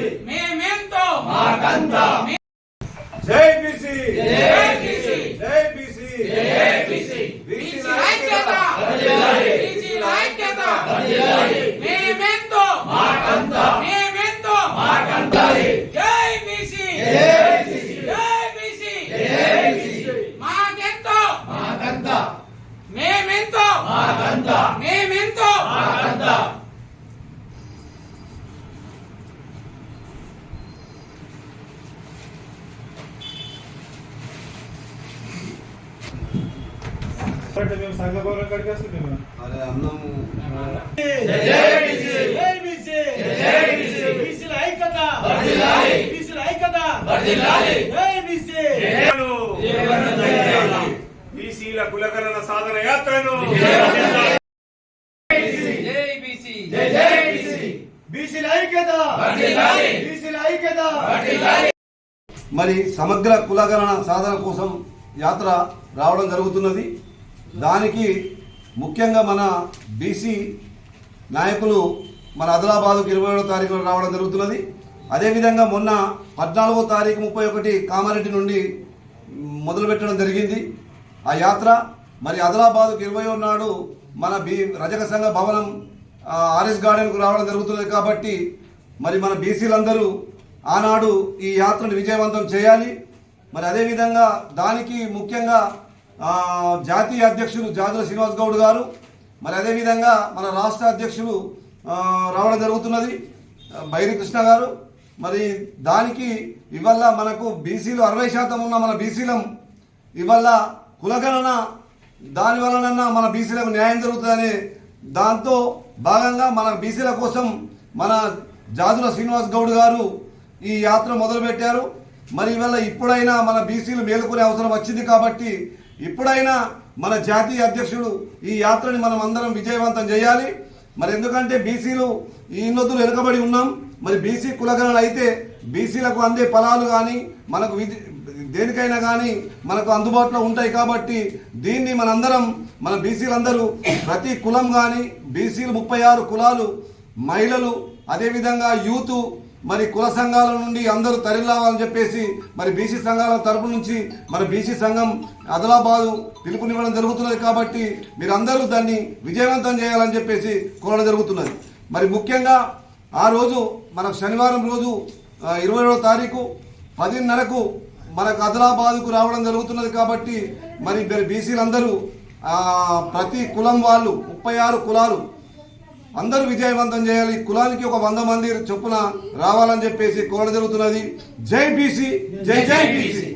మేమెంతో జై బీసీ. జై బీసీ. జై బీసీ. బీసీ. బీసీ ఐక్యత. బీసీ ఐక్యత. మేమెంతో మేమెంతో జై బీసీ. జై బీసీ. మాకెంతో. మేమెంతో మేమెంతో మేము సంఘ భవనం కాడికి అరే అన్నము బీసీల కులకరణ సాధన యాత్రను. బీసీల ఐక్యత. బీసీల ఐక్యత. మరి సమగ్ర కులగణన సాధన కోసం యాత్ర రావడం జరుగుతున్నది. దానికి ముఖ్యంగా మన బీసీ నాయకులు మన ఆదిలాబాద్కు ఇరవై ఏడో తారీఖున రావడం జరుగుతున్నది. అదేవిధంగా మొన్న పద్నాలుగో తారీఖు ముప్పై ఒకటి కామారెడ్డి నుండి మొదలుపెట్టడం జరిగింది. ఆ యాత్ర మరి ఆదిలాబాద్కు ఇరవై నాడు మన బీ రజక సంఘ భవనం ఆర్ఎస్ గార్డెన్కు రావడం జరుగుతున్నది కాబట్టి మరి మన బీసీలందరూ ఆనాడు ఈ యాత్రను విజయవంతం చేయాలి. మరి అదేవిధంగా దానికి ముఖ్యంగా జాతీయ అధ్యక్షులు జాదుల శ్రీనివాస్ గౌడ్ గారు మరి అదేవిధంగా మన రాష్ట్ర అధ్యక్షులు రావడం జరుగుతున్నది ఆ, బైరి కృష్ణ గారు. మరి దానికి ఇవల్ల మనకు బీసీలు అరవై శాతం ఉన్న మన బీసీలం ఇవల్ల కులగణన దాని వలన మన బీసీలకు న్యాయం జరుగుతుందనే దాంతో భాగంగా మన బీసీల కోసం మన జాదుల శ్రీనివాస్ గౌడ్ గారు ఈ యాత్ర మొదలుపెట్టారు. మరి ఇవాళ ఇప్పుడైనా మన బీసీలు మేలుకునే అవసరం వచ్చింది కాబట్టి ఇప్పుడైనా మన జాతీయ అధ్యక్షుడు ఈ యాత్రని మనం అందరం విజయవంతం చేయాలి. మరి ఎందుకంటే బీసీలు ఈ నొద్దులు వెనుకబడి ఉన్నాం. మరి బీసీ కులగణన అయితే బీసీలకు అందే ఫలాలు కానీ మనకు దేనికైనా కానీ మనకు అందుబాటులో ఉంటాయి కాబట్టి దీన్ని మనందరం మన బీసీలందరూ ప్రతి కులం కానీ బీసీలు ముప్పై ఆరు కులాలు మహిళలు అదేవిధంగా యూత్ మరి కుల సంఘాల నుండి అందరూ తరిలావాలని చెప్పేసి మరి బీసీ సంఘాల తరపు నుంచి మరి బీసీ సంఘం అదలాబాదు పిలుపునివ్వడం జరుగుతున్నది కాబట్టి మీరందరూ దాన్ని విజయవంతం చేయాలని చెప్పేసి కోరడం జరుగుతున్నది. మరి ముఖ్యంగా ఆ రోజు మన శనివారం రోజు ఇరవై ఏడవ తారీఖు పదిన్నరకు మనకు అదలాబాదుకు రావడం జరుగుతున్నది కాబట్టి మరి మరి బీసీలందరూ ప్రతి కులం వాళ్ళు ముప్పై ఆరు కులాలు అందరూ విజయవంతం చేయాలి. కులానికి ఒక వంద మంది చొప్పున రావాలని చెప్పేసి కోరడం జరుగుతున్నది. జై బీసీ జై జై బీసీ.